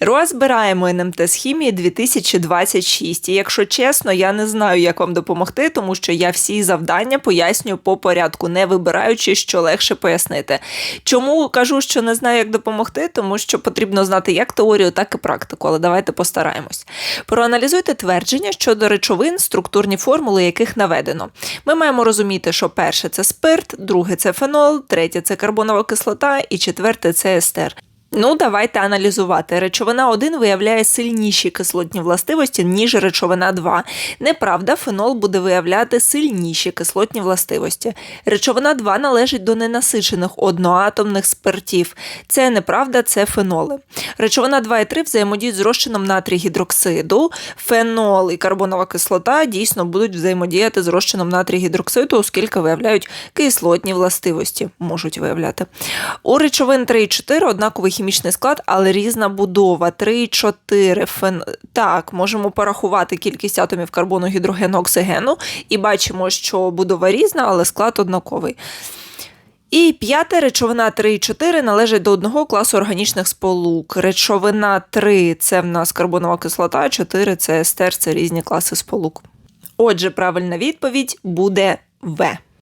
Розбираємо НМТ з хімії 2026. І якщо чесно, я не знаю, як вам допомогти, тому що я всі завдання пояснюю по порядку, не вибираючи, що легше пояснити. Чому кажу, що не знаю, як допомогти, тому що потрібно знати як теорію, так і практику, але давайте постараємось. Проаналізуйте твердження щодо речовин, структурні формули яких наведено. Ми маємо розуміти, що перше це спирт, друге це фенол, третє це карбонова кислота і четверте це естер. Ну, давайте аналізувати. Речовина 1 виявляє сильніші кислотні властивості, ніж речовина 2. Неправда, фенол буде виявляти сильніші кислотні властивості. Речовина 2 належить до ненасичених одноатомних спиртів. Це неправда, це феноли. Речовина 2 і 3 взаємодіють з розчином натрій гідроксиду. Фенол і карбонова кислота дійсно будуть взаємодіяти з розчином натрій гідроксиду, оскільки виявляють кислотні властивості, можуть виявляти. У речовин 3 і 4 однаковий хімічний склад, але різна будова. 3, 4, фен... Так, можемо порахувати кількість атомів карбону, гідрогену, оксигену і бачимо, що будова різна, але склад однаковий. І п'яте речовина 3 і 4 належать до одного класу органічних сполук. Речовина 3 це в нас карбонова кислота, 4 це естер, це різні класи сполук. Отже, правильна відповідь буде В.